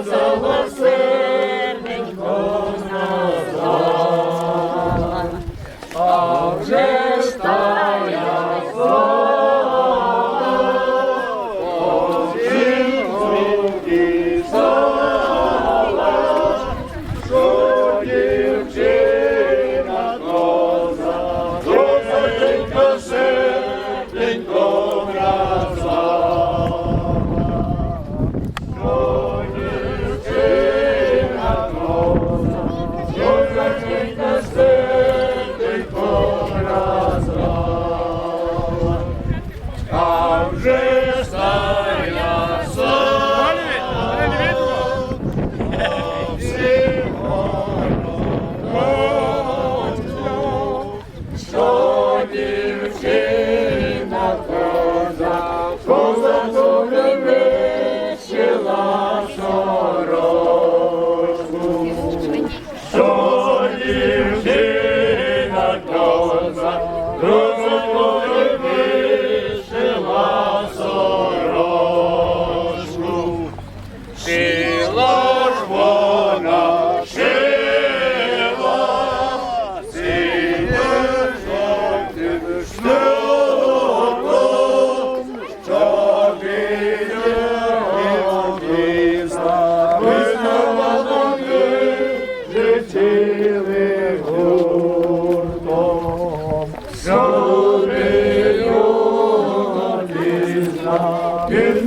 Золота Сонця, розколи. Give